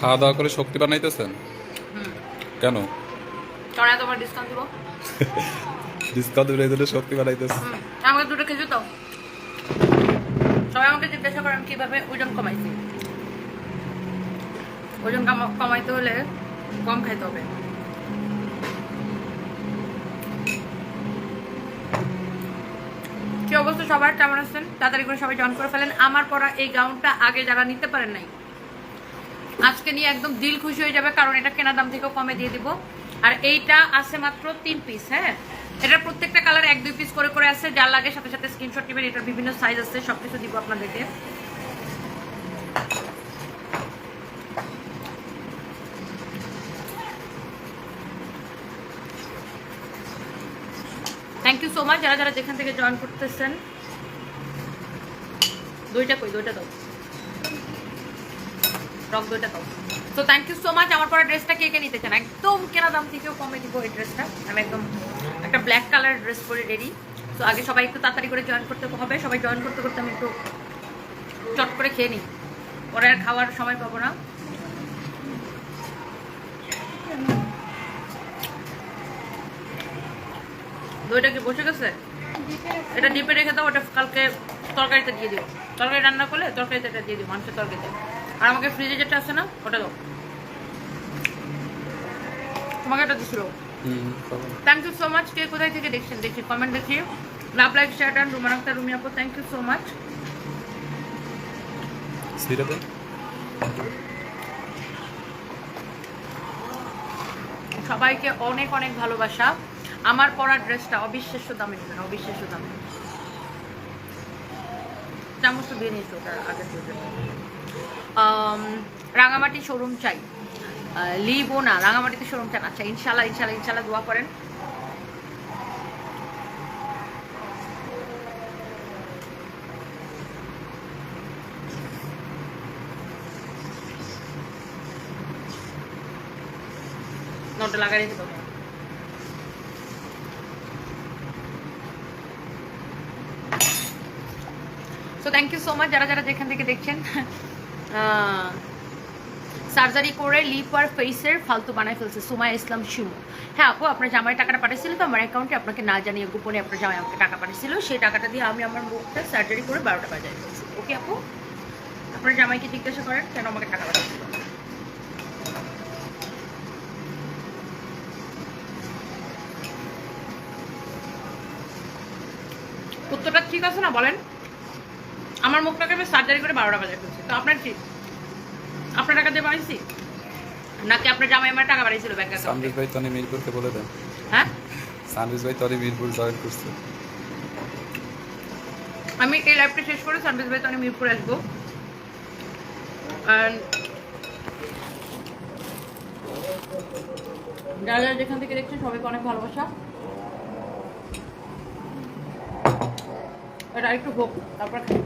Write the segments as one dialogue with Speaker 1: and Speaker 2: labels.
Speaker 1: খাওয়া দাওয়া করে শক্তি বানাইতেছেন? কেন?
Speaker 2: তোরা তোমার ডিসকাউন্ট দিব।
Speaker 1: ডিসকাউন্ট বেড়ে দিলে শক্তি বানাইতেছে
Speaker 2: আমাকে দুটো খেজুর দাও। সবাই আমাকে জিজ্ঞাসা করেন কীভাবে ওজন কমাইছি। ওজন কমাইতে হলে কম খাইতে হবে। কি অবস্থা সবার? কেমন আছেন? তাড়াতাড়ি করে সবাই জয়েন করে ফেলেন। আমার পরা এই গাউনটা আগে যারা নিতে পারেন নাই আজকে নিয়ে একদম দিল খুশি হয়ে যাবে, কারণ এটা কেনা দাম থেকেও কমে দিয়ে দিব। আর এইটা আছে মাত্র তিন পিস হ্যাঁ? এটা প্রত্যেকটা কালার এক, দুই পিস করে করে আছে, যার লাগে সাথে সাথে স্ক্রিনশট নেবেন, এটার বিভিন্ন সাইজ আছে, সবকিছু দিব আপনাদেরকে। থ্যাংক ইউ সো মাচ যারা যারা যেখান থেকে জয়েন করতেছেন, দুইটা কই, দুইটা দাও। টক দইটা দাও। তো থ্যাংক ইউ সো মাচ আমার পরা ড্রেসটা কে কে নিতে চান? একদম কেনা দাম থেকেও কমে দিব এই ড্রেসটা আমি একদম একটা ব্ল্যাক কালার ড্রেস পরে রেডি তো আগে সবাই একটু তাড়াতাড়ি করে জয়েন করতে হবে। সবাই জয়েন করতে করতে আমি একটু চট করে খেয়ে নিই। পরে আর খাওয়ার সময় পাবো না। দইটা কি বসে গেছে? এটা ডিপে রেখে দাও। ওটা কালকে তরকারিতে দিয়ে দিও তরকারি রান্না করলে তরকারিতে এটা দিয়ে দিও মাংসের তরকারিতে। আর আমাকে ফ্রিজে যেটা আছে না ওটা দাও। তোমাকে এটা দিছিল
Speaker 1: হুম
Speaker 2: থ্যাংক ইউ সো মাচ কে কোথায় থেকে দেখছেন দেখি কমেন্ট দেখি। Love like share done Ruman Akter Rumi আপু থ্যাংক ইউ সো মাচ
Speaker 1: সিরা দে
Speaker 2: সবাইকে অনেক অনেক ভালোবাসা। আমার পরা ড্রেসটা অবিশ্বাস্য দামে নেবেন অবিশ্বাস্য দামে। চামচ তো দিয়ে নিয়েছো ওটার আগের রাঙামাটি শোরুম চাই। লিবো না, রাঙামাটিতে শোরুম চান আচ্ছা ইনশাল্লাহ ইনশাল্লাহ ইনশাল্লাহ দোয়া করেন। So thank you so much যারা যারা যেখান থেকে দেখছেন। সার্জারি করে লিপ আর ফেসের ফালতু বানায় ফেলছে সুমায়া ইসলাম শিমু। হ্যাঁ আপু, আপনার জামাই টাকাটা পাঠিয়েছিল তো আমার অ্যাকাউন্টে আপনাকে না জানিয়ে গোপনে আপনার জামাই আমাকে টাকা পাঠিয়েছিল, সেই টাকাটা দিয়ে আমি আমার মুখটা সার্জারি করে বারোটা বাজায় ফেলছি। ওকে আপু? আপনার জামাইকে জিজ্ঞাসা করেন কেন আমাকে টাকা পাঠিয়েছিল। উত্তরটা ঠিক আছে না বলেন? আমার মুখটাকে আমি সার্জারি করে বারোটা বাজায় ফেলছি। তো আপনার ঠিক আপনার টাকা দিয়ে বানিয়েছি নাকি আপনার জামাই আমার টাকা বাড়িয়েছিল ব্যাংক
Speaker 1: সানবিজ ভাই তনি মিরপুরকে বলে দেন।
Speaker 2: হ্যাঁ?
Speaker 1: সানবিজ ভাই তনি মিরপুর জয়েন করছে।
Speaker 2: আমি এই লাইভটা শেষ করে সার্ভিস ভাই তো আমি মিরপুরে আসব। And যারা যারা যেখান থেকে দেখছেন সবাইকে অনেক ভালোবাসা। এটা একটু হোক তারপর খাই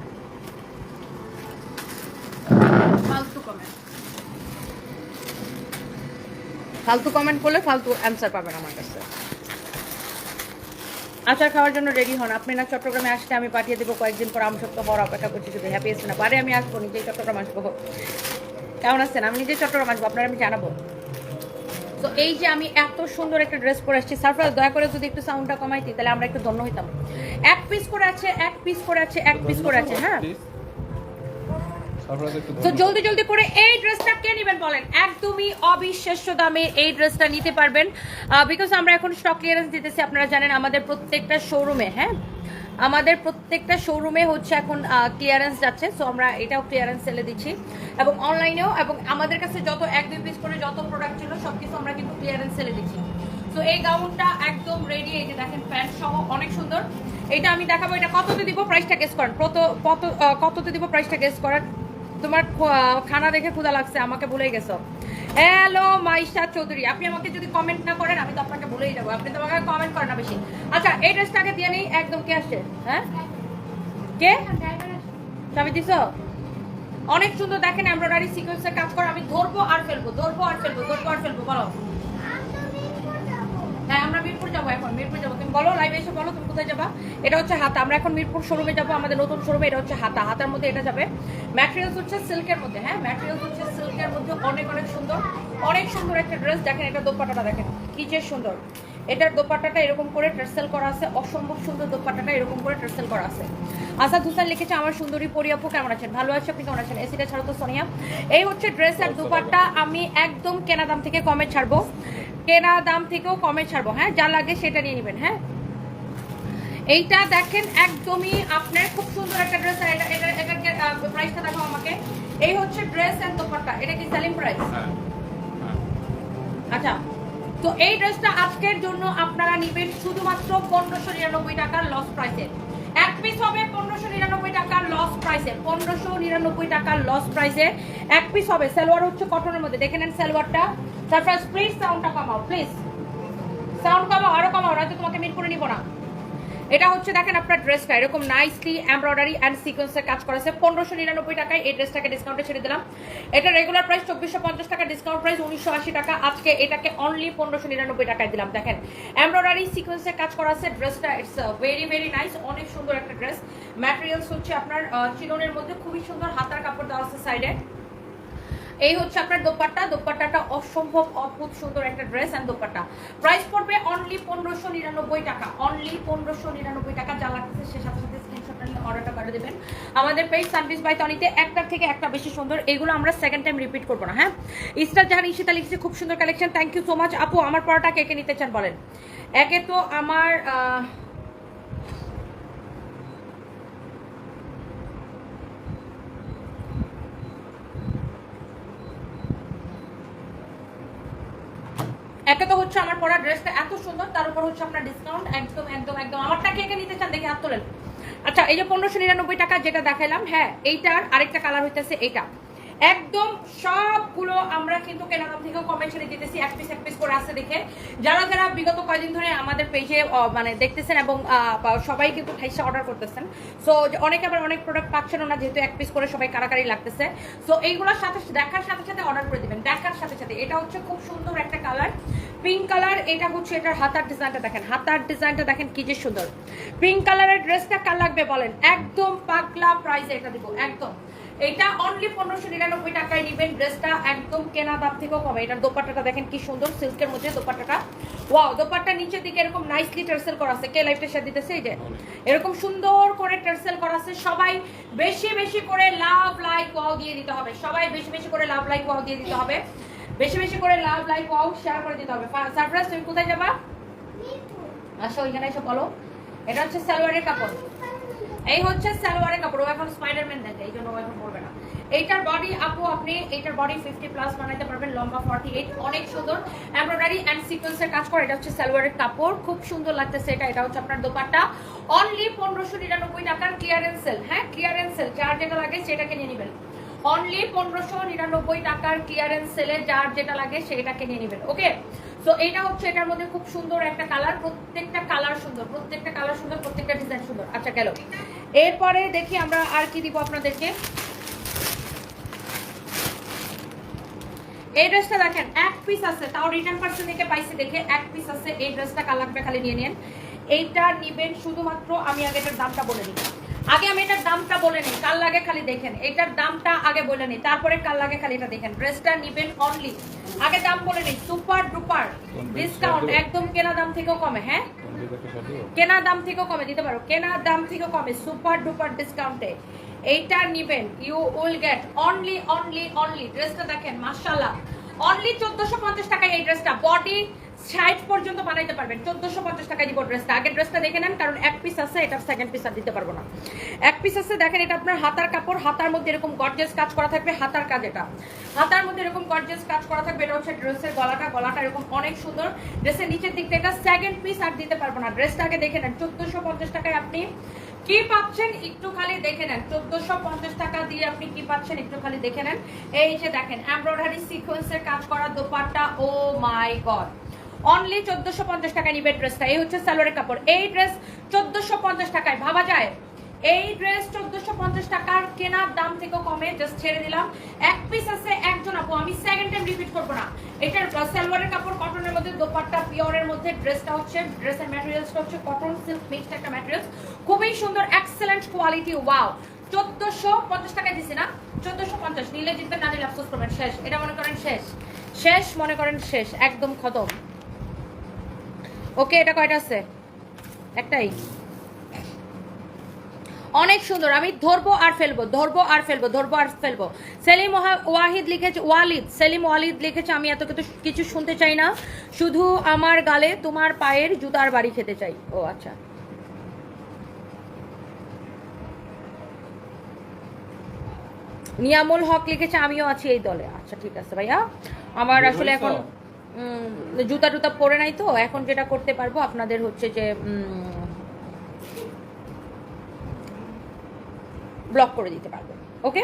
Speaker 2: ফালতু ফালতু কমেন্ট করলে ফালতু অ্যান্সার পাবেন আমার কাছে। আচার খাওয়ার জন্য রেডি হন। আপনি না চট্টগ্রামে আসলে আমি পাঠিয়ে দেবো কয়েকদিন পর আমি সপ্তাহ হওয়ার অপেক্ষা করছি যদি হ্যাপি এসে না? পারে আমি আসব, নিজেই চট্টগ্রাম আসব। কেমন আছেন? আমি নিজেই চট্টগ্রাম আসব, আপনার আমি জানাব। তো এই যে আমি এত সুন্দর একটা ড্রেস পরে আসছি সারপ্রাইজ দয়া করে যদি একটু সাউন্ডটা কমাইতি তাহলে আমরা একটু ধন্য হইতাম। এক পিস করে আছে, এক পিস করে আছে, এক পিস করে আছে হ্যাঁ? তো জলদি জলদি করে এই ড্রেসটা কে নেবেন বলেন? একদমই অবিশ্বাস্য দামে এই ড্রেসটা নিতে পারবেন। বিকজ আমরা এখন স্টক ক্লিয়ারেন্স দিতেছি আপনারা জানেন আমাদের প্রত্যেকটা শোরুমে হ্যাঁ? আমাদের প্রত্যেকটা শোরুমে হচ্ছে এখন ক্লিয়ারেন্স যাচ্ছে সো আমরা এটাও ক্লিয়ারেন্স সেলে দিচ্ছি। এবং অনলাইনেও এবং আমাদের কাছে যত এক দুই পিস করে যত প্রোডাক্ট ছিল সব কিছু আমরা কিন্তু ক্লিয়ারেন্স সেলে দিচ্ছি। তো এই গাউনটা একদম রেডি এই যে দেখেন প্যান্ট সহ অনেক সুন্দর। এটা আমি দেখাবো এটা কততে দিব? প্রাইসটা গেস করেন। কত কততে দিব? প্রাইসটা গেস করেন। তোমার খানা দেখে ক্ষুধা লাগছে, আমাকে ভুলে গেছো। হ্যালো মাইশা চৌধুরী, আপনি আমাকে যদি কমেন্ট না করেন, আমি তো আপনাকে ভুলেই যাব। আপনি তো আমাকে কমেন্ট করেন না বেশি। আচ্ছা এই ড্রেসটাকে দিয়ে নেই, একদম কে আসছে? হ্যাঁ? কে? চাবি দিছ? অনেক সুন্দর, দেখেন এমব্রয়ডারি সিকোয়েন্সের কাজ করে, আমি ধরবো আর ফেলব, ধরবো আর ফেলব, ধরবো আর ফেলব, বলো। যাব এখন মিরপুর যাব। তুমি বলো লাইভে এসে বলো তুমি কোথায় যাবা? এটা হচ্ছে হাতা। আমরা এখন মিরপুর শোরুমে যাব আমাদের নতুন শোরুমে এটা হচ্ছে হাতা। হাতার মধ্যে এটা যাবে। ম্যাটেরিয়ালস হচ্ছে সিল্কের মধ্যে হ্যাঁ? ম্যাটেরিয়ালস হচ্ছে সিল্কের মধ্যে অনেক অনেক সুন্দর। অনেক সুন্দর একটা ড্রেস দেখেন এটা দোপাট্টাটা দেখেন কি যে সুন্দর। এটার দোপাট্টাটা এরকম করে ট্রেসেল করা আছে। অসম্ভব সুন্দর দোপাট্টাটা এরকম করে ট্রেসেল করা আছে। আসাদ হোসেন লিখেছে আমার সুন্দরী পরিয়াপু কেমন আছেন? ভালো আছে আপনি কেমন আছেন? এসিটা ছাড়ো তো সোনিয়া। এই হচ্ছে ড্রেস আর দোপাট্টা আমি একদম কেনা দাম থেকে কমে ছাড়বো। কেনা দাম থেকেও কমে ছাড়বো হ্যাঁ? যা লাগে সেটা নিয়ে নেবেন হ্যাঁ? এইটা দেখেন একদমই আপনার খুব সুন্দর একটা ড্রেস এটার প্রাইসটা দেখো আমাকে। এই হচ্ছে ড্রেস এন্ড দোপাট্টা। এটা কি সেলিং প্রাইস আচ্ছা তো এই ড্রেসটা আজকের জন্য আপনারা নেবেন শুধুমাত্র পনেরোশো নিরানব্বই টাকার লস প্রাইসে এক পিস হবে পনেরোশো নিরানব্বই টাকার লস প্রাইসে পনেরোশো নিরানব্বই টাকার লস প্রাইসে এক পিস হবে সালোয়ার হচ্ছে কটনের মধ্যে। দেখে নেন সালোয়ারটা। তারপর প্লিজ সাউন্ডটা কমাও প্লিজ সাউন্ড কমাও, আরও কমাও নয়তো তোমাকে মিট করে নিব না। এটা হচ্ছে, দেখেন আপনার ড্রেসটা এরকম নাইসলি এমব্রয়ডারি অ্যান্ড সিকোয়েন্সের কাজ করেছে। পনেরোশো নিরানব্বই টাকায় এই ড্রেসটাকে ডিসকাউন্টে ছেড়ে দিলাম। এটা রেগুলার প্রাইস চব্বিশশো পঞ্চাশ টাকা ডিসকাউন্ট প্রাইস উনিশশো আশি টাকা। আজকে এটাকে অনলি পনেরোশো নিরানব্বই টাকায় দিলাম, দেখেন। এমব্রয়ডারি সিকোয়েন্সের কাজ করা আছে ড্রেসটা ইটস ভেরি ভেরি নাইস অনেক সুন্দর একটা ড্রেস ম্যাটেরিয়ালস হচ্ছে আপনার চিরনের মধ্যে খুবই সুন্দর হাতার কাপড় দেওয়া আছে সাইডে এই হচ্ছে আপনার দোপাট্টা। দোপাট্টাটা অসম্ভব, অদ্ভুত, সুন্দর একটা ড্রেস অ্যান্ড দোপাট্টা। প্রাইস পড়বে অনলি পনেরোশো নিরানব্বই টাকা। অনলি পনেরোশো নিরানব্বই টাকা। যা লাগতেছে সে সাথে সাথে স্ক্রিনশটটা নিয়ে অর্ডারটা করে দেবেন। আমাদের পেজ সার্ভিস বাই তনিতে একটার থেকে একটা বেশি সুন্দর। এগুলো আমরা সেকেন্ড টাইম রিপিট করব না হ্যাঁ? ইস্টার জাহান ইশিতা লিখছে, খুব সুন্দর collection thank you so much আপু, আমার পড়াটা কে কে নিতে চান বলেন? একে তো আমার একে তো হচ্ছে আমার পরা ড্রেসটা এত সুন্দর, তার উপর হচ্ছে আপনার ডিসকাউন্ট একদম একদম একদম। আমারটা কে কে নিতে চান দেখি হাত তোলেন। আচ্ছা এই যে পনেরোশো নিরানব্বই টাকা যেটা দেখাইলাম হ্যাঁ এইটার আরেকটা কালার হইতেছে এইটা। একদম সবগুলো আমরা কিন্তু কেনাদাম থেকেও কমে ছেড়ে দিতেছি এক পিস এক পিস করে আসতে দেখে। যারা যারা বিগত কয়দিন ধরে আমাদের পেজে মানে দেখতেছেন এবং সবাই কিন্তু খাইসা অর্ডার করতেছেন। সো অনেকে আবার অনেক প্রোডাক্ট পাচ্ছেন না, যেহেতু এক পিস করে সবাই কারাকারি লাগতেছে। সো এইগুলোর সাথে দেখার সাথে সাথে অর্ডার করে দেবেন, দেখার সাথে সাথে। এটা হচ্ছে খুব সুন্দর একটা কালার পিঙ্ক কালার এটা হচ্ছে এটার হাতার ডিজাইনটা দেখেন। হাতার ডিজাইনটা দেখেন কি যে সুন্দর। পিঙ্ক কালারের ড্রেসটা কার লাগবে বলেন? একদম পাগলা প্রাইসে এটা দিব, একদম। এটা অনলি পনেরোশো নিরানব্বই টাকায় নিবেন ড্রেসটা একদম কেনা দাম থেকেও কমে। এটার দোপাট্টাটা দেখেন কি সুন্দর সিল্কের মধ্যে দোপাট্টাটা। ওয়াও দোপাট্টা নিচের দিকে এরকম নাইসলি টার্সেল করা আছে। কে লাইফটা শেয়ার দিতেছে? এই যে। এরকম সুন্দর করে টার্সেল করা আছে। সবাই বেশি বেশি করে লাভ লাইক ওয়াও দিয়ে দিতে হবে। সবাই বেশি বেশি করে লাভ লাইক ওয়াও দিয়ে দিতে হবে। বেশি বেশি করে লাভ লাইক ওয়াও শেয়ার করে দিতে হবে। সারপ্রাইজ তুমি কোথায় যাবা? আসো ওইখানে এসে বলো। এটা হচ্ছে সালোয়ারের কাপড়। এই হচ্ছে সালোয়ারের কাপড়, ও এখন স্পাইডারম্যান দেখে, এই জন্য ও এখন পরবে না। এইটার বডি আপু, আপনি এইটার বডি ফিফটি প্লাস বানাইতে পারবেন, লম্বা ফর্টি এইট অনেক সুন্দর। এমব্রয়ডারি অ্যান্ড সিকোয়েন্সের কাজ করে, এটা হচ্ছে সালোয়ারের কাপড়, খুব সুন্দর লাগতেছে এটা এটা হচ্ছে আপনার দোপাট্টা। অনলি পনেরোশো নিরানব্বই টাকার ক্লিয়ারেন্স সেল হ্যাঁ ক্লিয়ারেন্স সেল যার যেটা লাগে সেটাকে নিয়ে নেবেন। অনলি পনেরোশো নিরানব্বই টাকার ক্লিয়ারেন্স সেলে যার যেটা লাগে সেটাকে নিয়ে নেবেন ওকে তো এটা হচ্ছে এটার মধ্যে খুব সুন্দর একটা কালার প্রত্যেকটা কালার সুন্দর, প্রত্যেকটা কালার সুন্দর, প্রত্যেকটা ডিজাইন সুন্দর। আচ্ছা গেল। এরপরে দেখি আমরা আর কি দিব আপনাদেরকে। এই ড্রেসটা দেখেন, এক পিস আছে, তাও রিটার্ন পার্সেল থেকে পাইছি দেখে এক পিস আছে, এই ড্রেসটা কাল লাগবে খালি নিয়ে নেন। এইটা নিবেন শুধুমাত্র, আমি আগে এটার দামটা বলে নিই আগে আমি এটার দামটা বলে নিই কাল লাগে খালি দেখেন। এটার দামটা আগে বলে নিই তারপরে কাল লাগে খালি এটা দেখেন। ড্রেসটা নিবেন অনলি আগে দাম বলে নিই সুপার ডুপার ডিসকাউন্ট একদম কেনা দাম থেকেও কমে হ্যাঁ? কেনা দাম থেকেও কমে দিতে পারো। কেনা দাম থেকেও কমে সুপার ডুপার ডিসকাউন্টে এইটা নিবেন you will get only only only ড্রেসটা দেখেন মাশাআল্লাহ। অনলি চোদ্দশো পঞ্চাশ টাকায় এই ড্রেসটা বডি সাইড পর্যন্ত বানাইতে পারবেন। চোদ্দশো পঞ্চাশ টাকায় দিব ড্রেসটা আগের ড্রেসটা দেখে নেন, কারণ এক পিস আছে এটা সেকেন্ড পিস আর দিতে পারব না। এক পিস আছে, দেখেন এটা আপনার হাতার কাপড়, হাতার মধ্যে এরকম গর্জেস কাজ করা থাকবে, হাতার কাজ এটা। হাতার মধ্যে এরকম গর্জেস কাজ করা থাকবে, এটা হচ্ছে ড্রেসের গলাটা গলাটা এরকম অনেক সুন্দর। ড্রেসের নিচের দিকটা এটা সেকেন্ড পিস আর দিতে পারব না। ড্রেসটা আগে দেখে নেন, চোদ্দশো পঞ্চাশ টাকায় আপনি কি পাচ্ছেন একটু খালি দেখে নেন। চোদ্দশো পঞ্চাশ টাকা দিয়ে আপনি কি পাচ্ছেন একটু খালি দেখে নেন। এই যে দেখেন এমব্রয়ডারি সিকোয়েন্সের কাজ করা dupatta oh my god only চোদ্দশো পঞ্চাশ টাকায় নিবে ড্রেসটা এই হচ্ছে সালোয়ারের কাপড়। এই ড্রেস চোদ্দশো পঞ্চাশ টাকায়। ভাবা যায়? এই ড্রেস চোদ্দশো পঞ্চাশ টাকার কেনার দাম থেকেও কমে। জাস্ট ছেড়ে দিলাম। এক পিস আছে একজন আপু। আমি সেকেন্ড টাইম রিপিট করব না। এটার সালোয়ারের কাপড় কটনের মধ্যে দোপাট্টা, পিওরের মধ্যে ড্রেসটা হচ্ছে ড্রেসের ম্যাটেরিয়ালসটা হচ্ছে কটন সিল্ক মিক্সড একটা ম্যাটেরিয়ালস খুবই সুন্দর এক্সেলেন্ট কোয়ালিটি ওয়াও চোদ্দশো পঞ্চাশ টাকায় দিছি না? চোদ্দশো পঞ্চাশ। নিলে জিতবেন, না নিলে আফসোস করবেন। শেষ। এটা মনে করেন শেষ। শেষ মনে করেন শেষ। একদম খতম। ওকে এটা কয়টা আছে? একটাই। অনেক সুন্দর আমি ধরবো আর ফেলব ধরবো আর ফেলব ধরবো আর ফেলব। সেলিম ওয়াহিদ লিখেছে ওয়ালিদ সেলিম ওয়ালিদ লিখেছে আমি এত কিছু শুনতে চাই না। শুধু আমার গালে তোমার পায়ের জুতার বাড়ি খেতে চাই। ও আচ্ছা। নিয়ামুল হক লিখেছে আমিও আছি এই দলে। আচ্ছা ঠিক আছে ভাইয়া। আমার আসলে এখন জুতা টুতা পরে নাই তো, এখন যেটা করতে পারব আপনাদের হচ্ছে যে ব্লক করে দিতে পারব ওকে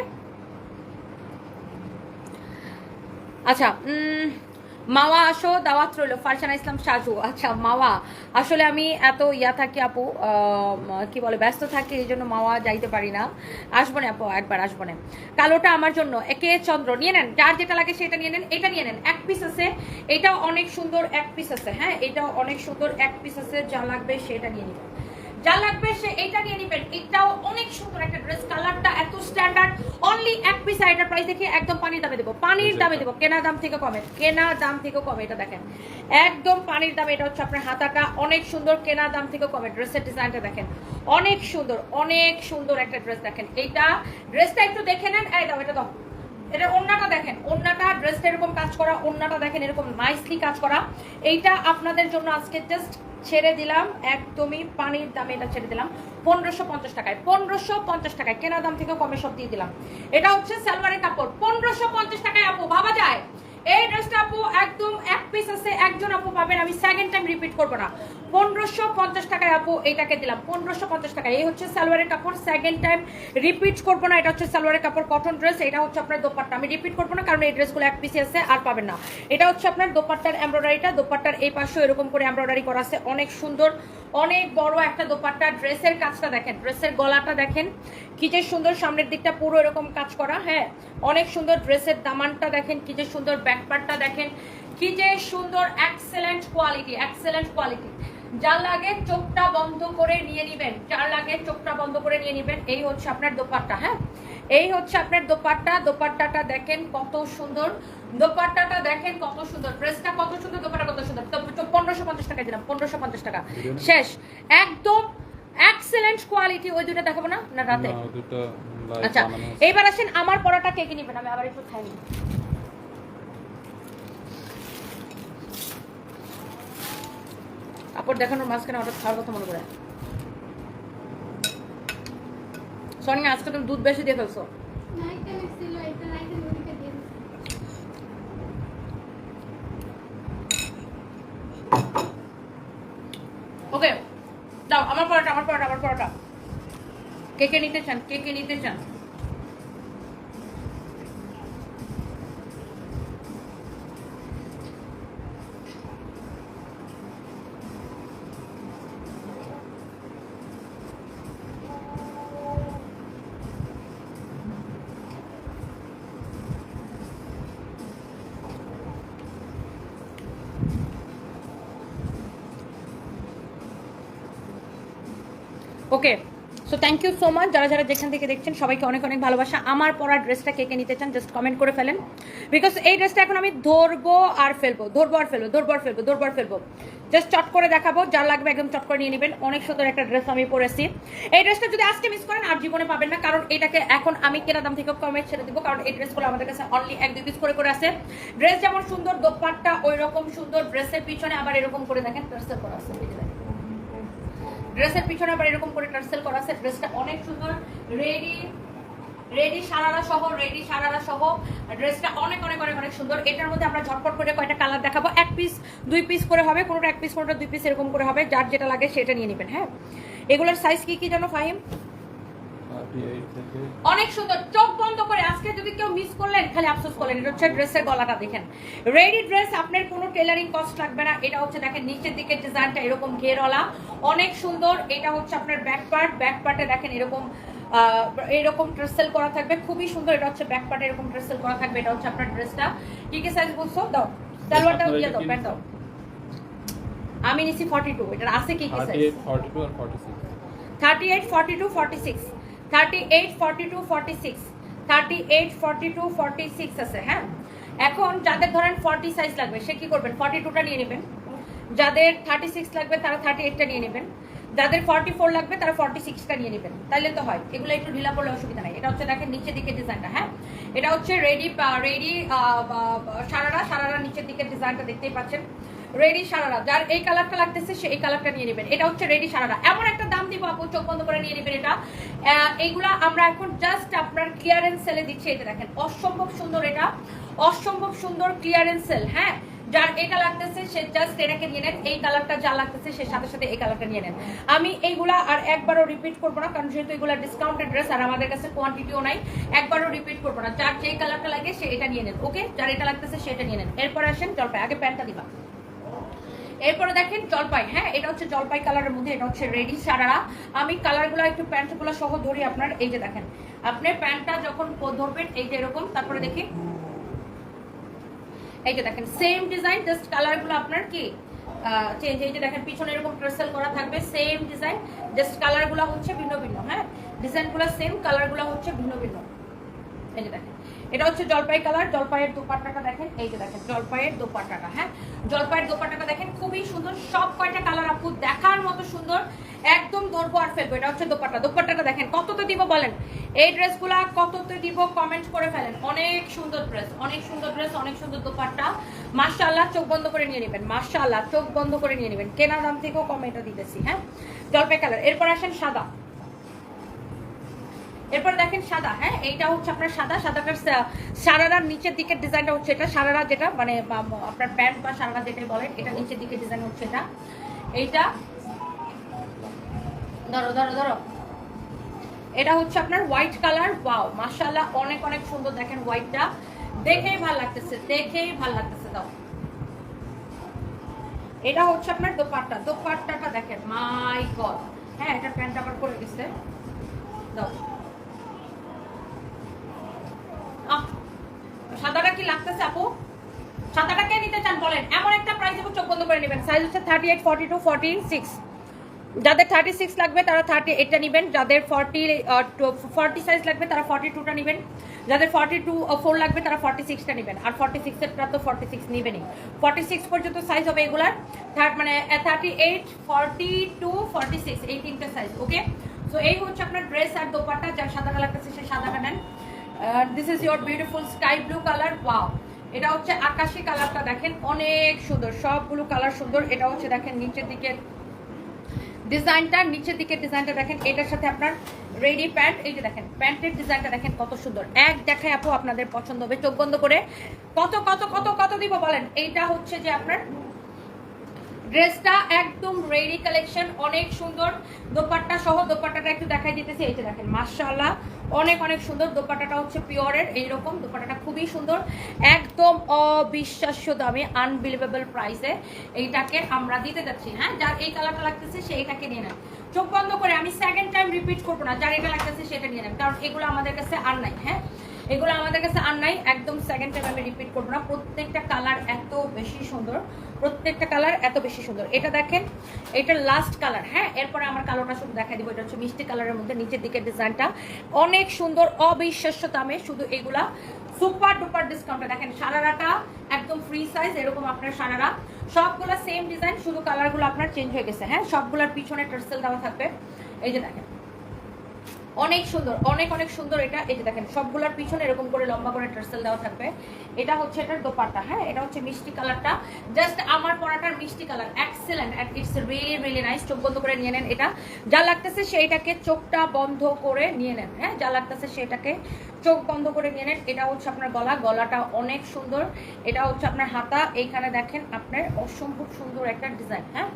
Speaker 2: আচ্ছা মাওয়া, আসো, দাওয়াত রইল। ফারসানা ইসলাম, সাজু। আচ্ছা মাওয়া, আসলে আমি এত ইয়া থাকি আপু কি বলে, ব্যস্ত থাকি, এই জন্য মাওয়া যাইতে পারি না। আসব না আপু, একবার আসব না। কালোটা আমার জন্য, একে চন্দ্র, নিয়ে নেন, যার যেটা লাগে সেটা নিয়ে নেন, এটা নিয়ে নেন। এক পিস আছে এটা অনেক সুন্দর এক পিস আছে হ্যাঁ? এটা অনেক সুন্দর এক পিস আছে, যা লাগবে সেটা নিয়ে নিবেন যা লাগবে সে এটা নিয়ে নিবেন। এটাও অনেক সুন্দর একটা ড্রেস কালারটা এত স্ট্যান্ডার্ড অনলি এক পিস আর প্রাইস দেখে একদম পানির দামে দেবো। পানির দামে দেবো কেনা দাম থেকে কমে কেনা দাম থেকে কমে এটা দেখেন। একদম পানির দামে এটা হচ্ছে আপনার হাতাটা অনেক সুন্দর কেনা দাম থেকে কমে। ড্রেসের ডিজাইনটা দেখেন অনেক সুন্দর অনেক সুন্দর একটা ড্রেস দেখেন। এইটা ড্রেসটা একটু দেখে নেন এই দাও এটা দাও। এটা ওন্নাটা দেখেন ওন্নাটা ড্রেসটা এরকম কাজ করা ওন্নাটা দেখেন এরকম নাইসলি কাজ করা। এইটা আপনাদের জন্য আজকে জাস্ট ছেড়ে দিলাম, একদমই পানির দামে এটা ছেড়ে দিলাম, পনেরোশো পঞ্চাশ টাকায়। পনেরোশো পঞ্চাশ টাকায়, কেনা দাম থেকে কমে সব দিয়ে দিলাম। এটা হচ্ছে সালোয়ারের কাপড়, পনেরোশো পঞ্চাশ টাকায় আপু, ভাবা যায়? এই ড্রেসটা আপু, একদম এক পিস আছে, একজন আপু পাবেন, আমি সেকেন্ড টাইম রিপিট করব না। পনেরোশো পঞ্চাশ টাকায় আপু এটাকে দিলাম। পনেরোশো পঞ্চাশ টাকা এই হচ্ছে সালোয়ারের কাপড়। সেকেন্ড টাইম রিপিট করব না, এটা হচ্ছে সালোয়ারের কাপড় কটন ড্রেস এটা হচ্ছে আপনার দোপাট্টা। আমি রিপিট করব না, কারণ এই ড্রেসগুলো এক পিসে আছে, আর পাবেন না। এটা হচ্ছে আপনার দোপাট্টার এমব্রয়ডারিটা দোপাট্টার এই পাশেও এরকম করে এমব্রয়ডারি করা আছে। অনেক সুন্দর, অনেক বড় একটা দোপাট্টা। ড্রেসের কাজটা দেখেন ড্রেসের গলাটা দেখেন। কি যে সুন্দর সামনের দিকটা পুরো এরকম কাজ করা হ্যাঁ? অনেক সুন্দর ড্রেসের দামানটা দেখেন, কি যে সুন্দর ব্যাকপার্টটা দেখেন। কি যে সুন্দর এক্সেলেন্ট কোয়ালিটি এক্সেলেন্ট কোয়ালিটি যার লাগে চোখটা বন্ধ করে নিয়ে নিবেন যার লাগে চোখটা বন্ধ করে নিয়ে নিবেন এই হচ্ছে আপনার দোপাট্টা হ্যাঁ? এই হচ্ছে আপনার দোপাট্টা দোপাট্টাটা দেখেন কত সুন্দর দোপাট্টাটা দেখেন কত সুন্দর ড্রেসটা কত সুন্দর দোপাট্টা কত সুন্দর পনেরোশো পঞ্চাশ টাকা দিলাম পনেরোশো পঞ্চাশ টাকা। শেষ একদম এক্সেলেন্ট কোয়ালিটি ওই দুটো দেখাবো না না রাতে? আচ্ছা এইবার আসেন আমার পড়াটা কে কে নেবেন আমি আবার একটু খাই কাপড় দেখানোর মাঝখানে ওটা খাওয়ার কথা মনে করে সনি আজকে তুমি দুধ বেশি দিয়ে ফেলছো। ওকে দাও আমার পরোটা আমার পরোটা আমার পরোটা। কে কে নিতে চান কে কে নিতে চান? So thank you so much যারা যারা যেখান থেকে দেখছেন, সবাইকে অনেক অনেক ভালোবাসা। আমার পরা ড্রেসটা কে কে নিতে চান জাস্ট কমেন্ট করে ফেলেন। বিকজ এই ড্রেসটা এখন আমি ধরবো আর ফেলব, ধরবো আর ফেলব, ধরবো আর ফেলব, ধরবো আর ফেলব। জাস্ট চট করে দেখাবো, যার লাগবে একদম চট করে নিয়ে নেবেন। অনেক সুন্দর একটা ড্রেস আমি পরেছি। এই ড্রেসটা যদি আজকে মিস করেন, আর জীবনে পাবেন না, কারণ এটাকে এখন আমি কেনা দাম থেকে কমে ছেড়ে দেবো, কারণ এই ড্রেসগুলো আমাদের কাছে অনলি এক দুই পিস করে করে আছে। ড্রেস যেমন সুন্দর, দোপাট্টা ওই রকম সুন্দর ড্রেসের পিছনে আবার এরকম করে দেখেন ড্রেসের করা আছে। ড্রেসের পিছনে আবার এরকম করে টার্সেল করা আছে, ড্রেসটা অনেক সুন্দর। রেডি রেডি সারারা সহ, রেডি সারারা সহ, ড্রেসটা অনেক অনেক অনেক অনেক সুন্দর। এটার মধ্যে আমরা ঝটপট করে কয়টা কালার দেখাবো। এক পিস দুই পিস করে হবে, কোনোটা এক পিস কোনোটা দুই পিস এরকম করে হবে। যার যেটা লাগে সেটা নিয়ে নেবেন হ্যাঁ? এগুলোর সাইজ কি কি জানো, ফাহিম?
Speaker 1: 38 থেকে
Speaker 2: অনেক সুন্দর। চোখ বন্ধ করে আজকে যদি কেউ মিস করলেন খালি আফসোস করলেন। এটা হচ্ছে ড্রেসের গলাটা দেখেন। রেডি ড্রেস আপনার কোনো টেলারিং কস্ট লাগবে না। এটা হচ্ছে দেখেন নিচের দিকে ডিজাইনটা এরকম ঘেরওয়ালা। অনেক সুন্দর। এটা হচ্ছে আপনার ব্যাক পার্ট ব্যাক পার্টে দেখেন এরকম এরকম ড্রেসেল করা থাকবে। খুবই সুন্দর এটা হচ্ছে ব্যাক পার্টে এরকম ড্রেসেল করা থাকবে। এটা হচ্ছে আপনার ড্রেসটা কি কি সাইজ বলছো? দাও। সালোয়ারটাও
Speaker 1: আপনার
Speaker 2: দিয়ে দাও প্যান্ট দাও। আমি নিছি ফর্টি টু এটার আছে কি কি সাইজ
Speaker 1: 42 আর 46
Speaker 2: thirty eight forty two forty six thirty eight forty two forty six thirty eight forty two forty six আছে হ্যাঁ? এখন যাদের ধরেন ফর্টি সাইজ লাগবে, সে কি করবেন? ফর্টি টুটা নিয়ে নেবেন। যাদের থার্টি সিক্স লাগবে, তারা থার্টি এইটটা নিয়ে নেবেন। যাদের ফর্টি ফোর লাগবে, তারা ফর্টি সিক্সটা নিয়ে নেবেন। তাহলে তো হয়। এগুলো একটু ঢিলা পড়লে অসুবিধা নাই। এটা হচ্ছে দেখেন নিচের দিকে ডিজাইনটা হ্যাঁ? এটা হচ্ছে রেডি রেডি সারারা সারারা নিচের দিকে ডিজাইনটা দেখতেই পাচ্ছেন। রেডি সারারা। যার এই কালারটা লাগতেছে, সে এই কালারটা নিয়ে নেবেন। এটা হচ্ছে রেডি সারারা। এমন একটা দাম দিব আপু, চোখ বন্ধ করে নিয়ে নেবেন এটা। এইগুলা আমরা এখন জাস্ট আপনার ক্লিয়ারেন্স সেলে দিচ্ছি। এটা দেখেন, অসম্ভব সুন্দর এটা। অসম্ভব সুন্দর ক্লিয়ারেন্স সেল হ্যাঁ? যার এটা লাগতেছে, সে জাস্ট এটাকে নিয়ে নেন। এই কালারটা যা লাগতেছে, সে সাথে সাথে এই কালারটা নিয়ে নেন। আমি এইগুলা আর একবারও রিপিট করব না, কারণ যেহেতু এগুলা ডিসকাউন্টেড ড্রেস আর আমাদের কাছে কোয়ান্টিটিও নাই, একবারও রিপিট করব না। যার যেই কালারটা লাগে, সে এটা নিয়ে নেন ওকে যার এটা লাগতেছে সেটা নিয়ে নেন। এরপর আসেন, জলপাই, আগে প্যান্টটা দিবা। এরপরে দেখেন জলপাই হ্যাঁ এটা হচ্ছে জলপাই কালারের মধ্যে, এটা হচ্ছে রেডি সারারা। আমি কালারগুলো একটু প্যান্টগুলো সহ ধরি আপনার, এই যে দেখেন। আপনি প্যান্টটা যখন ধরবেন, এই যে এরকম, তারপরে দেখি। এই যে দেখেন সেম ডিজাইন জাস্ট কালারগুলো আপনার কি চেঞ্জ এই যে দেখেন, পিছনে এরকম ট্রেসেল করা থাকবে সেম ডিজাইন জাস্ট কালারগুলো হচ্ছে ভিন্ন ভিন্ন হ্যাঁ? ডিজাইনগুলো সেম কালারগুলো হচ্ছে ভিন্ন ভিন্ন। এই যে দেখেন। এটা হচ্ছে জলপাই কালার, জলপাইয়ের দোপাট্টাটা দেখেন, এই যে দেখেন, জলপাইয়ের দোপাট্টাটা হ্যাঁ? জলপাইয়ের দোপাট্টাটা দেখেন, খুবই সুন্দর, সব কয়টা কালার আপু দেখার মতো সুন্দর, একদম ধরবো আর ফেলব, এটা হচ্ছে দোপাট্টা, দোপাট্টাটা দেখেন, কততে দিব বলেন? এই ড্রেসগুলা কততে দিব কমেন্ট করে ফেলেন, অনেক সুন্দর ড্রেস, অনেক সুন্দর ড্রেস, অনেক সুন্দর দোপাট্টা, মাশাআল্লাহ, চোখ বন্ধ করে নিয়ে নেবেন, মাশাআল্লাহ, চোখ বন্ধ করে নিয়ে নেবেন, কেনা দাম থেকেও কম এটা দিতেছি হ্যাঁ? জলপাই কালার, এরপর আসেন সাদা এরপর দেখেন সাদা হ্যাঁ? এইটা হচ্ছে আপনার সাদা সাদাটার সারারার নিচের দিকের ডিজাইনটা হচ্ছে এটা। সারারা যেটা মানে আপনার প্যান্ট বা সারারা যেটাই বলেন, এটা নিচের দিকের ডিজাইন হচ্ছে এটা। এইটা, ধরো ধরো ধরো। এটা হচ্ছে আপনার হোয়াইট কালার ওয়াও মাশাআল্লাহ, অনেক অনেক সুন্দর দেখেন হোয়াইটটা দেখেই ভালো লাগতেছে, দেখেই ভালো লাগতেছে, দাও। এটা হচ্ছে আপনার দোপাট্টা, দোপাট্টাটা দেখেন মাই গড হ্যাঁ এটা প্যান্ট আবার করে দিছে দাও। সাদাটা কি লাগতেছে আপু? সাদাটা কে নিতে চান বলেন? এমন একটা প্রাইস আপু, চোখ বন্ধ করে নেবেন। সাইজ হচ্ছে thirty eight forty two forty six যাদের থার্টি সিক্স লাগবে, তারা থার্টি এইটটা নেবেন। যাদের ফর্টি ফর্টি সাইজ লাগবে, তারা ফর্টি টুটা নেবেন। যাদের ফর্টি টু ফোর লাগবে, তারা ফর্টি সিক্সটা নেবেন। আর ফর্টি সিক্সেরটা তো ফর্টি সিক্স নেবেনই। ফর্টি সিক্স পর্যন্ত সাইজ হবে এগুলার। থার্ড মানে thirty eight forty two forty six এই তিনটে সাইজ ওকে সো এই হচ্ছে আপনার ড্রেস আর দোপাট্টা। যার সাদা কালার আছে, সে সাদাটা নেন। This is your beautiful sky blue colour wow এটা হচ্ছে আকাশি কালারটা দেখেন, অনেক সুন্দর, সবগুলো কালার সুন্দর। এটা হচ্ছে দেখেন নিচের দিকে। ডিজাইনটা নিচের দিকে ডিজাইনটা দেখেন, এটার সাথে আপনার রেডি প্যান্ট এই যে দেখেন প্যান্টের ডিজাইনটা দেখেন কত সুন্দর। এক দেখায় আপু আপনাদের পছন্দ হবে, চোখ বন্ধ করে। কত কত কত কত দিব বলেন? এইটা হচ্ছে যে আপনার ড্রেসটা একদম রেডি কালেকশন অনেক সুন্দর। দোপাট্টা সহ দোপাট্টাটা একটু দেখাই দিতেছি, এই যে দেখেন, মাশাআল্লাহ। অনেক অনেক সুন্দর। দোপাট্টাটা হচ্ছে পিওরের, এইরকম। দোপাট্টাটা খুবই সুন্দর। একদম অবিশ্বাস্য দামে আনবিলিভেবল প্রাইসে এইটাকে আমরা দিতে যাচ্ছি হ্যাঁ? যার এই কালারটা লাগতেছে, সে এটাকে নিয়ে নেন চোখ বন্ধ করে আমি সেকেন্ড টাইম রিপিট করব না, যার এটা লাগতেছে, সেটা নিয়ে নেন কারণ এগুলো আমাদের কাছে আর নাই হ্যাঁ? এগুলো আমাদের কাছে আর নাই, একদম সেকেন্ড টাইম আমি রিপিট করব না। প্রত্যেকটা কালার এত বেশি সুন্দর, প্রত্যেকটা কালার এত বেশি সুন্দর। এটা দেখেন, এটা লাস্ট কালার হ্যাঁ? এরপরে আমার কালোটা শুধু দেখাই দিব, এটা হচ্ছে মিষ্টি কালারের মধ্যে নিচের দিকের ডিজাইনটা অনেক সুন্দর, অবিশ্বাস্য দামে শুধু এগুলা। সুপার ডুপার ডিসকাউন্টে দেখেন, সারারাটা একদম ফ্রি সাইজ এরকম আপনার সারারা। সবগুলো সেম ডিজাইন শুধু কালারগুলো আপনার চেঞ্জ হয়ে গেছে হ্যাঁ? সবগুলার পিছনে টার্সেল দেওয়া থাকবে। এই যে দেখেন অনেক সুন্দর, অনেক অনেক সুন্দর এটা। এই যে দেখেন, সবগুলোর পিছনে এরকম করে লম্বা করে টার্সেল দেওয়া থাকবে। এটা হচ্ছে এটার দোপাট্টা হ্যাঁ? এটা হচ্ছে মিষ্টি কালারটা। জাস্ট আমার পরাটার মিষ্টি colour. Excellent and it's really really nice চোখ বন্ধ করে নিয়ে নেন এটা। যা লাগতেছে সেইটাকে চোখটা বন্ধ করে নিয়ে নেন হ্যাঁ? যা লাগতেছে সেটাকে চোখ বন্ধ করে নিয়ে নেন। এটা হচ্ছে আপনার গলা। গলাটা অনেক সুন্দর। এটা হচ্ছে আপনার হাতা। এইখানে দেখেন আপনার অসম্ভব সুন্দর একটা ডিজাইন হ্যাঁ?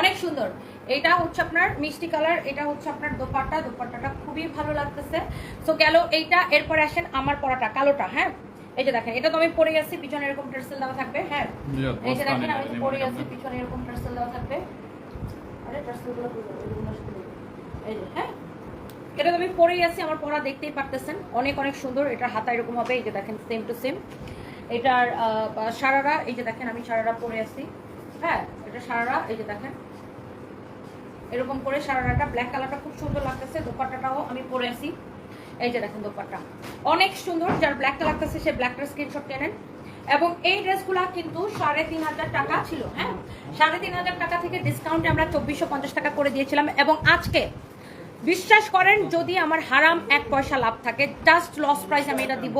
Speaker 2: অনেক সুন্দর। এটা হচ্ছে আপনার মিষ্টি কালার এটা হচ্ছে আপনার দোপাট্টা দোপাট্টাটা খুবই ভালো লাগতেছে। সো গেল এইটা এরপর আসেন আমার পরাটা কালোটা হ্যাঁ? এই যে দেখেন এটা তো আমি পরে আছি পিছনে এরকম টার্সেল দেওয়া থাকবে হ্যাঁ? এই যে দেখেন আমি পরে আছি পিছনে এরকম টার্সেল দেওয়া থাকবে। আরে টার্সেলগুলো এই যে হ্যাঁ? এটা তো আমি পরেই আছি আমার পরা দেখতেই পারতেছেন। অনেক অনেক সুন্দর এটা হাতা এরকম হবে এই যে দেখেন সেম টু সেম এটার সারারা এই যে দেখেন আমি সারারা পরে আছি। হ্যাঁ এটা সারারা এই যে দেখেন। এরকম করে সারারাটা ব্ল্যাক কালারটা খুব সুন্দর লাগতেছে, দোপাট্টাটাও আমি পরে আছি। এই যে দেখেন দোপাট্টা। অনেক সুন্দর, যার ব্ল্যাকটা লাগতেছে, সে ব্ল্যাক ব্ল্যাকটা স্ক্রিনশট নেন এবং এই ড্রেসগুলা কিন্তু সাড়ে তিন হাজার টাকা ছিল হ্যাঁ? সাড়ে তিন হাজার টাকা থেকে ডিসকাউন্টে আমরা চব্বিশশো পঞ্চাশ টাকা করে দিয়েছিলাম। এবং আজকে, বিশ্বাস করেন, যদি আমার হারাম এক পয়সা লাভ থাকে জাস্ট লস প্রাইস আমি এটা দিব।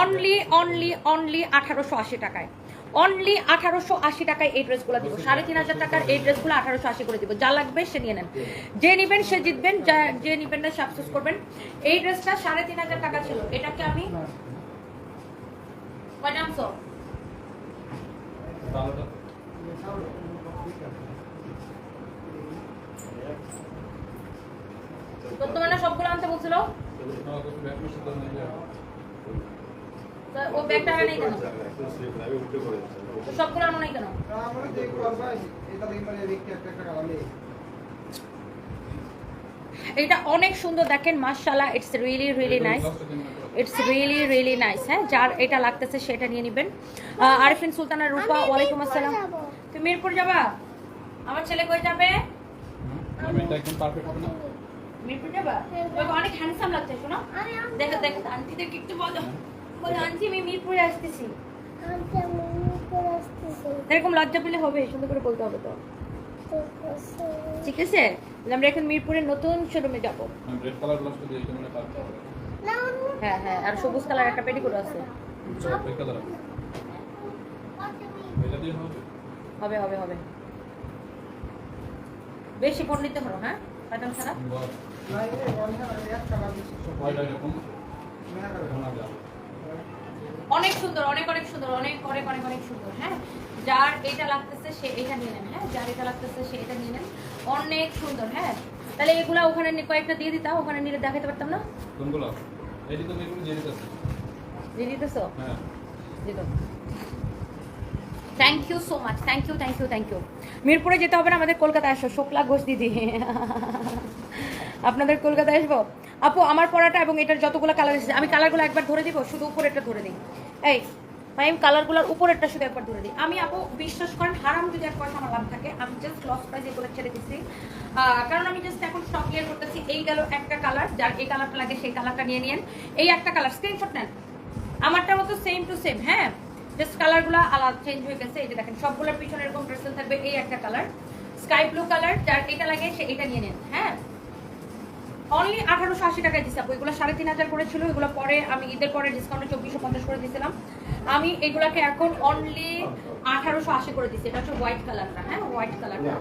Speaker 2: অনলি অনলি অনলি আঠারোশো আশি টাকায়। অনলি আঠারোশো আশি টাকায় এই ড্রেসগুলো দিব। সাড়ে তিন হাজার টাকার এই ড্রেসগুলো আঠারোশো আশি করে দিব। যা লাগবে সে নিয়ে নেন। যে নিবেন সে জিতবেন, যা- নিবেন না সে আফসোস করবেন। এই ড্রেসটা সাড়ে তিন হাজার টাকা ছিল। এটাকে আমি নাম সবগুলো আনতে বলছিল? ও ব্যাগটা আনে নাই কেন? সবগুলো আনো নাই কেন? এটা অনেক সুন্দর দেখেন মাশাআল্লাহ it's really really nice it's really really nice হ্যাঁ? যার এটা লাগতেছে সেটা নিয়ে নেবেন। আরিফিন সুলতানা রূপা ওয়ালাইকুম
Speaker 3: মিরপুর
Speaker 2: আসসালাম।
Speaker 3: যাব।
Speaker 2: তুমি মিরপুর যাবা? আমার ছেলে কই যাবে? মিরপুর যাবা? অনেক হ্যান্ডসাম লাগছে শোনো। দেখো দেখো আন্টিদেরকে একটু বলো। বলো আন্টি আমি মিরপুরে আসতেছি।
Speaker 3: করে
Speaker 2: এরকম লজ্জা পেলে হবে সুন্দর করে বলতে হবে তো। ঠিক আছে। তাহলে আমরা এখন মিরপুরের নতুন শোরুমে যাব।
Speaker 1: রেড কালার ব্লাউজটা দিয়ে এটা মানে পারফেক্ট হবে।
Speaker 3: না অন্য
Speaker 2: হ্যাঁ হ্যাঁ আর সবুজ কালার একটা পেটিকোট আছে।
Speaker 1: রেড কালার এটা দিয়ে হবে?
Speaker 2: হবে হবে হবে। বেশি পণ্ডিত হলো হ্যাঁ? প্যাটার্ন ছাড়া
Speaker 1: বাহ হোয়াইট এরকম ঘনা যাবে
Speaker 2: অনেক সুন্দর অনেক অনেক সুন্দর অনেক অনেক অনেক অনেক সুন্দর হ্যাঁ? যার এটা লাগতেছে সে এটা নিয়ে নেন হ্যাঁ? যার এটা লাগতেছে সে এটা নিয়ে নেন। অনেক সুন্দর হ্যাঁ? তাহলে এগুলা ওখানে কয়েকটা দিয়ে দিতাম ওখানে নিলে দেখাতে পারতাম না?
Speaker 1: কোনগুলো? মেগুলো দিয়ে দিতেছে।
Speaker 2: দিয়ে দিতেছো?
Speaker 1: হ্যাঁ।
Speaker 2: Thank you so much thank you thank you thank you মিরপুরে যেতে হবে না আমাদের কলকাতায় আসো শুক্লা ঘোষ দিদি। আপনাদের কলকাতায় আসব? আপু, আমার পড়াটা এবং এটার যতগুলো কালার এসেছে, আমি কালারগুলো একবার ধরে দিব, শুধু উপরেরটা ধরে দিই। এই ফাইম কালারগুলোর উপরেরটা শুধু একবার ধরে দিই। আমি আপু, বিশ্বাস করেন, হারাম যদি এক পয়সা আমার লাভ থাকে, আমি জাস্ট লস প্রাইস এগুলো ছেড়ে দিচ্ছি কারণ আমি জাস্ট এখন স্টক ক্লিয়ার করতেছি, এই গেল একটা কালার যার এই কালারটা লাগে, সেই কালারটা নিয়ে নিন এই একটা কালার স্ক্রিনশট নেন। আমারটার মতো সেম টু সেম হ্যাঁ? জাস্ট কালারগুলো আলাদা চেঞ্জ হয়ে গেছে, এই যে দেখেন, সবগুলোর পিছনে এরকম ড্রেসেল থাকবে, এই একটা কালার স্কাই ব্লু কালার যার এটা লাগে, সে এটা নিয়ে নেন হ্যাঁ? অনলি আঠারোশো আশি টাকায় দিচ্ছি আপু। এগুলো সাড়ে তিন হাজার করেছিল এগুলো পরে আমি ঈদের পরে ডিসকাউন্টে চব্বিশশো পঞ্চাশ করে দিয়েছিলাম আমি এগুলাকে এখন অনলি আঠারোশো আশি করে দিচ্ছি এটা হচ্ছে হোয়াইট কালারটা হ্যাঁ? হোয়াইট কালারটা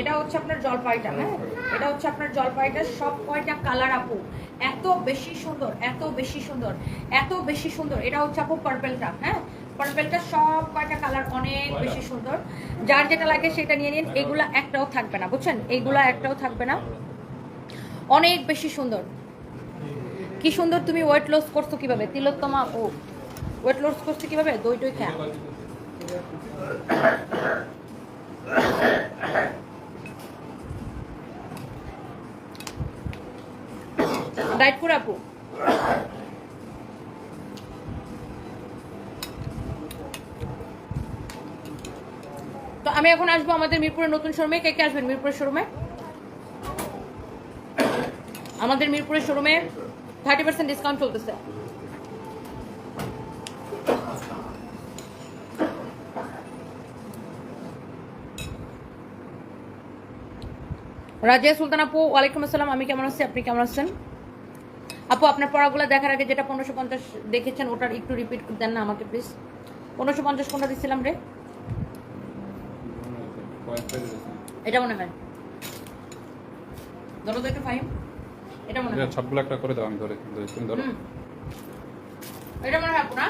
Speaker 2: এটা হচ্ছে আপনার জলপাইটা হ্যাঁ? এটা হচ্ছে আপনার জলপাইটা। সব কয়টা কালার আপু? এত বেশি সুন্দর এত বেশি সুন্দর এত বেশি সুন্দর। এটা হচ্ছে আপু পার্পেলটা হ্যাঁ? পার্পেলটা সব কয়টা কালার অনেক বেশি সুন্দর। যার যেটা লাগে সেটা নিয়ে নিন। এগুলা একটাও থাকবে না বুঝছেন? এইগুলা একটাও থাকবে না। অনেক বেশি সুন্দর। কি সুন্দর তুমি ওয়েট লস করছ কীভাবে? তিলোত্তমা, ও ওয়েট লস করছ কীভাবে? দই দই খেয়া। ডাইট করে আপু। তো আমি এখন আসব আমাদের মিরপুরের নতুন শোরুমে। কে কে আসবেন মিরপুরের শোরুমে? আমাদের মিরপুরের শোরুমে থার্টি পার্সেন্ট ডিসকাউন্ট চলতেছে। রাজিয়া সুলতান আপু ওয়ালাইকুম আসসালাম। আমি কেমন আছি? আপনি কেমন আছেন? আপু আপনার পড়াগুলো দেখার আগে যেটা পনেরোশো পঞ্চাশ দেখেছেন ওটার একটু রিপিট দেন না আমাকে প্লিজ পনেরোশো পঞ্চাশ কোনটা দিচ্ছিলাম রে? এটা মনে হয়। ধরো তো একটু ফাইন এটা মনে হয়।
Speaker 1: এটা সবগুলো একটা করে দাও আমি ধরে ধরে তুমি ধরো।
Speaker 2: এটা মনে হয় না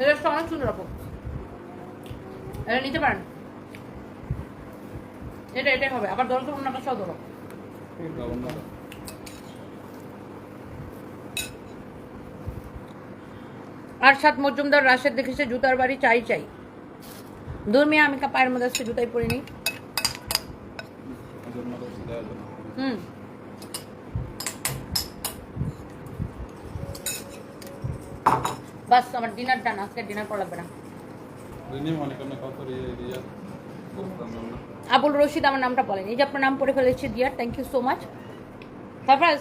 Speaker 2: এটা অনেক সুন্দর আপু এটা নিতে পারেন। এটা এটাই হবে। আবার সহ ধরো।
Speaker 1: লবণ
Speaker 2: আরশাদ মজুমদার রাশেদ দেখেছে জুতার বাড়ি চাই চাই। দূর মিয়া আমি কা পায়ের মধ্যে জুতাই পরিনি। হুম। বাস আমার ডিনার ডান আজকে ডিনার করা লাগবে না। আবুল রশিদ আমার নামটা বলেন। এই যে আপনার নাম পড়ে ফেলেছি dear thank you so much surprise.